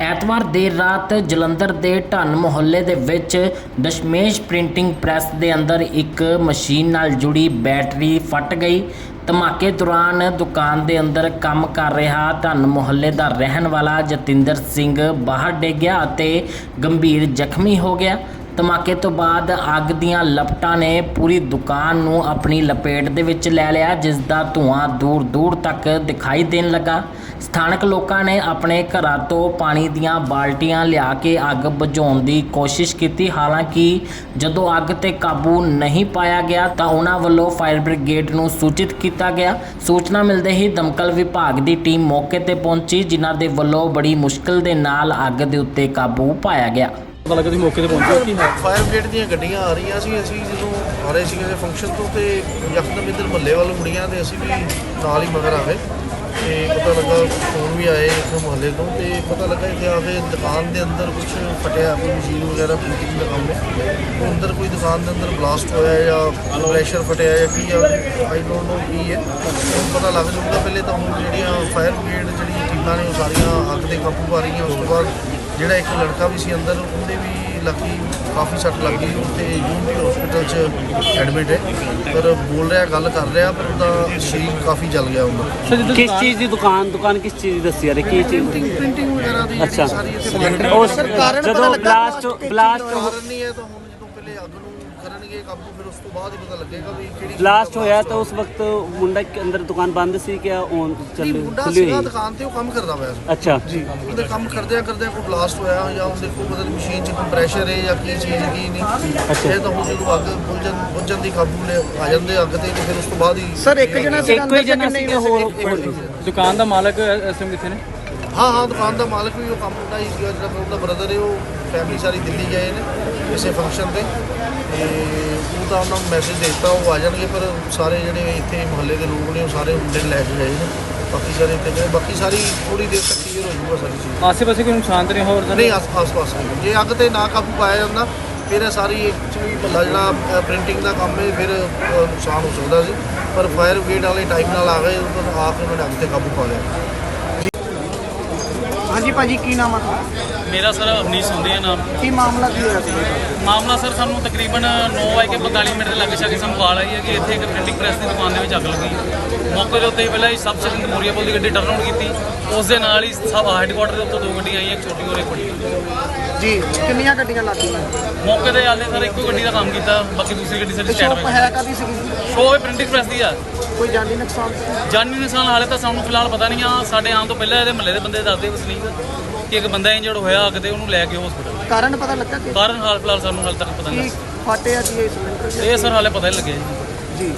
ਐਤਵਾਰ ਦੇਰ ਰਾਤ ਜਲੰਧਰ ਦੇ ਢੰਨ ਮੁਹੱਲੇ ਦੇ ਵਿੱਚ ਦਸ਼ਮੇਸ਼ ਪ੍ਰਿੰਟਿੰਗ ਪ੍ਰੈਸ ਦੇ ਅੰਦਰ ਇੱਕ ਮਸ਼ੀਨ ਨਾਲ ਜੁੜੀ ਬੈਟਰੀ ਫਟ ਗਈ। ਧਮਾਕੇ ਦੌਰਾਨ ਦੁਕਾਨ ਦੇ ਅੰਦਰ ਕੰਮ ਕਰ ਰਿਹਾ ਢੰਨ ਮੁਹੱਲੇ ਦਾ ਰਹਿਣ ਵਾਲਾ ਜਤਿੰਦਰ ਸਿੰਘ ਬਾਹਰ ਡਿੱਗ ਗਿਆ ਅਤੇ ਗੰਭੀਰ ਜ਼ਖਮੀ ਹੋ ਗਿਆ। ਧਮਾਕੇ ਤੋਂ ਬਾਅਦ ਅੱਗ ਦੀਆਂ ਲਪਟਾਂ ਨੇ ਪੂਰੀ ਦੁਕਾਨ ਨੂੰ ਆਪਣੀ ਲਪੇਟ ਦੇ ਵਿੱਚ ਲੈ ਲਿਆ ਜਿਸ ਦਾ ਧੂਆਂ ਦੂਰ ਦੂਰ ਤੱਕ ਦਿਖਾਈ ਦੇਣ ਲੱਗਾ। ਸਥਾਨਕ ਲੋਕਾਂ ਨੇ ਆਪਣੇ ਘਰਾਂ ਤੋਂ ਪਾਣੀ ਦੀਆਂ ਬਾਲਟੀਆਂ ਲਿਆ ਕੇ ਅੱਗ ਬੁਝਾਉਣ ਦੀ ਕੋਸ਼ਿਸ਼ ਕੀਤੀ। ਹਾਲਾਂਕਿ ਜਦੋਂ ਅੱਗ ਤੇ ਕਾਬੂ ਨਹੀਂ ਪਾਇਆ ਗਿਆ, ਤਾਂ ਉਹਨਾਂ ਵੱਲੋਂ ਫਾਇਰ ਬ੍ਰਿਗੇਡ ਨੂੰ ਸੂਚਿਤ ਕੀਤਾ ਗਿਆ। ਸੂਚਨਾ ਮਿਲਦੇ ਹੀ ਦਮਕਲ ਵਿਭਾਗ ਦੀ ਟੀਮ ਮੌਕੇ ਤੇ ਪਹੁੰਚੀ, ਜਿਨ੍ਹਾਂ ਦੇ ਵੱਲੋਂ ਬੜੀ ਮੁਸ਼ਕਲ ਦੇ ਨਾਲ ਅੱਗ ਦੇ ਉੱਤੇ ਕਾਬੂ ਪਾਇਆ ਗਿਆ। ਪਤਾ ਲੱਗਾ ਤੁਸੀਂ ਮੌਕੇ ਤੇ ਪਹੁੰਚੇ ਹੋ, ਕੀ ਹੈ? ਫਾਇਰ ਬ੍ਰਿਗੇਡ ਦੀਆਂ ਗੱਡੀਆਂ ਆ ਰਹੀਆਂ ਸੀ, ਅਸੀਂ ਜਦੋਂ ਆ ਰਹੇ ਸੀਗੇ ਫੰਕਸ਼ਨ ਤੋਂ ਤੇ ਯਕਦਮ ਇੱਧਰ ਮਹੱਲੇ ਵੱਲ ਮੁੜੀਆਂ ਤੇ ਅਸੀਂ ਵੀ ਨਾਲ ਹੀ ਮਗਰ ਆ ਗਏ ਤੇ ਪਤਾ ਲੱਗਾ ਫੋਨ ਵੀ ਆਏ ਇੱਥੇ ਮੁਹੱਲੇ ਤੋਂ ਤੇ ਪਤਾ ਲੱਗਾ ਇੱਥੇ ਆ ਕੇ ਦੁਕਾਨ ਦੇ ਅੰਦਰ ਕੁਝ ਫਟਿਆ, ਕੋਈ ਮਸ਼ੀਨ ਵਗੈਰਾ ਪ੍ਰਿੰਟਿੰਗ ਦਾ ਕੰਮ ਹੈ। ਉਹ ਅੰਦਰ ਕੋਈ ਦੁਕਾਨ ਦੇ ਅੰਦਰ ਬਲਾਸਟ ਹੋਇਆ ਜਾਂ ਪ੍ਰੈਸ਼ਰ ਫਟਿਆ ਜਾਂ ਕੀ ਆ ਆਈ ਡੋਨਟ ਨੋ ਕੀ ਹੈ। ਉਹ ਪਤਾ ਲੱਗ ਜਾਊਗਾ ਪਹਿਲੇ ਤਾਂ ਹੁਣ ਜਿਹੜੀਆਂ ਫਾਇਰ ਬ੍ਰਿਗੇਡ ਜਿਹੜੀਆਂ ਟੀਮਾਂ ਨੇ ਉਹ ਸਾਰੀਆਂ ਅੱਗ ਦੇ ਕਾਬੂ ਪਾ ਰਹੀਆਂ, ਉਸ ਤੋਂ ਬਾਅਦ ਜਿਹੜਾ ਇੱਕ ਲੜਕਾ ਵੀ ਸੀ ਅੰਦਰ ਉਹਦੇ ਵੀ ਲੱਗੀ ਕਾਫੀ ਸੱਟ ਲੱਗ ਤੇ ਯੂਨਿਟੀ ਹਸਪੀਟਲ 'ਚ ਐਡਮਿਟ ਹੈ। ਪਰ ਬੋਲ ਰਿਹਾ ਗੱਲ ਕਰ ਰਿਹਾ ਪਰ ਉਹਦਾ ਸਰੀਰ ਕਾਫੀ ਜਲ ਗਿਆ ਜਿੱਦਾਂ ਕਿਸ ਚੀਜ਼ ਦੀ ਦੁਕਾਨ ਦੁਕਾਨ ਕਿਸ ਚੀਜ਼ ਦੀ ਦੱਸੀ ਰਹੀ? ਕੀ ਚੀਜ਼? ਦੀ ਪ੍ਰਿੰਟਿੰਗ ਵਗੈਰਾ ਦੀ ਅੱਛਾ। ਉਹ ਸਰ ਕਾਰਨ ਪਤਾ ਜਦੋਂ ਲੱਗਾ ਬਲਾਸਟ ਬਲਾਸਟ ਨਹੀਂ ਹੈ ਤਾਂ ਹੁਣ ਜਦੋਂ ਪਹਿਲੇ ਅੱਗ ਨੂੰ ਕਰਨਗੇ ਕਾਬੂ ਫਿਰ ਉਸ ਤੋਂ ਬਾਅਦ ਹੀ ਪਤਾ ਲੱਗੇਗਾ ਵੀ ਕਿਹੜੀ ਚੀਜ਼ ਬਲਾਸਟ ਦਾ ਹੋਇਆ blast ਤਾਂ ਉਸ ਵਕਤ ਮੁੰਡਾ ਕੇ ਅੰਦਰ ਦੁਕਾਨ ਬੰਦ ਸੀ ਕਿ ਔਨ ਨਹੀਂ, ਚੱਲੀ ਮੁੰਡਾ ਖੁੱਲੀ ਸੀਗਾ ਹੋਈ। ਦੁਕਾਨ ਤੇ ਉਹ ਕੰਮ ਕਰਦਾ ਪਿਆ ਸੀ। ਅੱਛਾ। ਜੀ ਉਹਦੇ ਕੰਮ ਕਰਦਿਆਂ ਕਰਦਿਆਂ ਕੋਈ ਬਲਾਸਟ ਹੋਇਆ ਜਾਂ ਉਹ ਦੇਖੋ ਪਤਾ ਨਹੀਂ ਮਸ਼ੀਨ 'ਚ ਕੰਪਰੈਸ਼ਰ ਹੈ ਜਾਂ ਕੀ ਚੀਜ਼ ਹੈ ਕੀ ਨਹੀਂ। ਅੱਛਾ। ਇਹ ਤਾਂ ਹੁਣ ਜਦੋਂ ਅੱਗ ਬੁਝਣ ਬੁਝਣ ਦੀ ਕਾਬੂ ਲੈ ਆ ਜਾਂਦੇ ਅੱਗ ਤੇ ਤੇ ਫਿਰ ਉਸ ਤੋਂ ਬਾਅਦ ਹੀ ਸਰ ਇੱਕ ਜਣਾ ਸੀ ਇੱਕੋ ਹੀ। ਜਣਾ ਸੀ ਕਿ ਹੋਰ ਦੁਕਾਨ ਦਾ ਮਾਲਕ ਟਾਈਮ ਕਿੱਥੇ ਨੇ? ਹਾਂ ਹਾਂ ਦੁਕਾਨ ਦਾ ਮਾਲਕ ਵੀ ਉਹ ਕੰਮ ਹੁੰਦਾ ਹੀ ਸੀਗਾ ਜਿਹੜਾ ਉਹਦਾ ਬ੍ਰਦਰ ਹੈ ਉਹ ਫੈਮਿਲੀ ਸਾਰੀ ਦਿੱਲੀ ਗਏ ਨੇ ਕਿਸੇ ਫੰਕਸ਼ਨ ਤੇ। ਤੇ ਉਹ ਤਾਂ ਉਹਨਾਂ ਨੂੰ ਮੈਸੇਜ ਦਿੱਤਾ ਉਹ ਆ ਜਾਣਗੇ ਪਰ ਸਾਰੇ ਜਿਹੜੇ ਇੱਥੇ ਮੁਹੱਲੇ ਦੇ ਲੋਕ ਨੇ ਉਹ ਸਾਰੇ ਮੁੰਡੇ ਨੂੰ ਲੈ ਕੇ ਗਏ ਨੇ। ਬਾਕੀ ਸਾਰੇ ਇੱਥੇ ਗਏ ਬਾਕੀ ਸਾਰੀ ਥੋੜੀ ਦੇਰ ਤੱਕ ਕਲੀਅਰ ਹੋ ਜਾਊਗਾ ਸਾਰੀ ਚੀਜ਼। ਆਸੇ ਪਾਸੇ ਕੋਈ ਨੁਕਸਾਨ ਤਾਂ ਨਹੀਂ ਹੋਰ ਤਾਂ? ਨਹੀਂ ਆਸ ਆਸ ਪਾਸ ਨਹੀਂ। ਜੇ ਅੱਗ ਤੇ ਨਾ ਕਾਬੂ ਪਾਇਆ ਜਾਂਦਾ ਫਿਰ ਇਹ ਸਾਰੀ ਐਕਚੁਅਲੀ ਮਹੱਲਾ ਜਿਹੜਾ ਪ੍ਰਿੰਟਿੰਗ ਦਾ ਕੰਮ ਹੈ ਫਿਰ ਨੁਕਸਾਨ ਹੋ ਸਕਦਾ ਸੀ। ਪਰ ਫਾਇਰ ਬ੍ਰਿਗੇਡ ਵਾਲੇ ਟਾਈਮ ਨਾਲ ਆ ਗਏ ਉਹਨਾਂ ਨੇ ਆ ਕੇ ਉਹਨਾਂ ਨੇ ਅੱਗ ਤੇ ਕਾਬੂ ਪਾ ਲਿਆ। ਹਾਂਜੀ ਭਾਜੀ ਕੀ ਨਾਮ ਆ? ਮੇਰਾ ਸਰ ਅਵਨੀਸ਼ ਹੁੰਦੇ ਆ ਨਾਮ। ਕੀ ਮਾਮਲਾ ਕੀ ਹੋਇਆ ਸੀ ਮਾਮਲਾ ਸਰ ਸਾਨੂੰ ਤਕਰੀਬਨ 9:45 ਮਿੰਟ ਦੇ ਲੱਗੇ ਸ਼ਾਗੇ ਸਾਨੂੰ ਕਾਲ ਆਈ ਹੈ ਕਿ ਇੱਥੇ ਇੱਕ ਪ੍ਰਿੰਟਿੰਗ ਪ੍ਰੈਸ ਦੀ ਦੁਕਾਨ ਦੇ ਵਿੱਚ ਅੱਗ ਲੱਗੀ। ਮੌਕੇ ਦੇ ਉੱਤੇ ਹੀ ਪਹਿਲਾਂ ਹੀ ਸਬ ਸੈਕਟਰ ਮੋਰੀਆ ਪੁਲ ਦੀ ਗੱਡੀ ਟਰਨ ਆਊਟ ਕੀਤੀ। ਉਸ ਦੇ ਨਾਲ ਹੀ ਸਬ ਹੈੱਡਕੁਆਟਰ ਦੇ ਉੱਤੇ ਦੋ ਗੱਡੀਆਂ ਆਈਆਂ ਇੱਕ ਛੋਟੀ ਔਰ ਇੱਕ ਵੱਡੀ। ਜੀ ਕਿੰਨੀਆਂ ਗੱਡੀਆਂ ਲੱਗੀਆਂ ਮੌਕੇ ਤੇ ਆਲੇ ਸਰ ਇੱਕੋ ਗੱਡੀ ਦਾ ਕੰਮ ਕੀਤਾ ਬਾਕੀ ਦੂਸਰੀ ਗੱਡੀ ਸਾਡੀ ਸਟੈਂਡ ਹੋਈ। ਹੈ ਕਾਦੀ ਸੀਗੀ? ਸ਼ੋਅ ਹੈ ਪ੍ਰਿੰਟਿੰਗ ਪ੍ਰੈਸ ਦੀ ਆ। ਕੋਈ ਜਾਨੀ ਨੁਕਸਾਨ? ਜਾਨੀ ਨੁਕਸਾਨ ਹਾਲੇ ਤਾਂ ਸਾਨੂੰ ਫਿਲਹਾਲ ਪਤਾ ਨਹੀਂ ਆ। ਸਾਡੇ ਆਉਣ ਤੋਂ ਪਹਿਲਾਂ ਇਹਦੇ ਮਹੱਲੇ ਦੇ ਬੰਦੇ ਦੱਸਦੇ ਵਸਨੀਕ ਕਿ ਇੱਕ ਬੰਦਾ ਇੰਜਰਡ ਹੋਇਆ ਅੱਗ ਤੇ ਉਹਨੂੰ ਲੈ ਕੇ ਹਸਪੀਟਲ ਕਾਰਨ ਪਤਾ ਲੱਗਾ ਕਿ? ਕਾਰਨ ਹਾਲ ਫਿਲਹਾਲ ਸਾਨੂੰ ਹਾਲੇ ਤੱਕ ਪਤਾ ਨਹੀਂ। ਫਾਟਿਆ ਜੀ ਇਹ ਸਿਲੰਡਰ ਇਹ ਸਰ ਹਾਲੇ ਪਤਾ ਨਹੀਂ ਲੱਗਿਆ ਜੀ। ਜੀ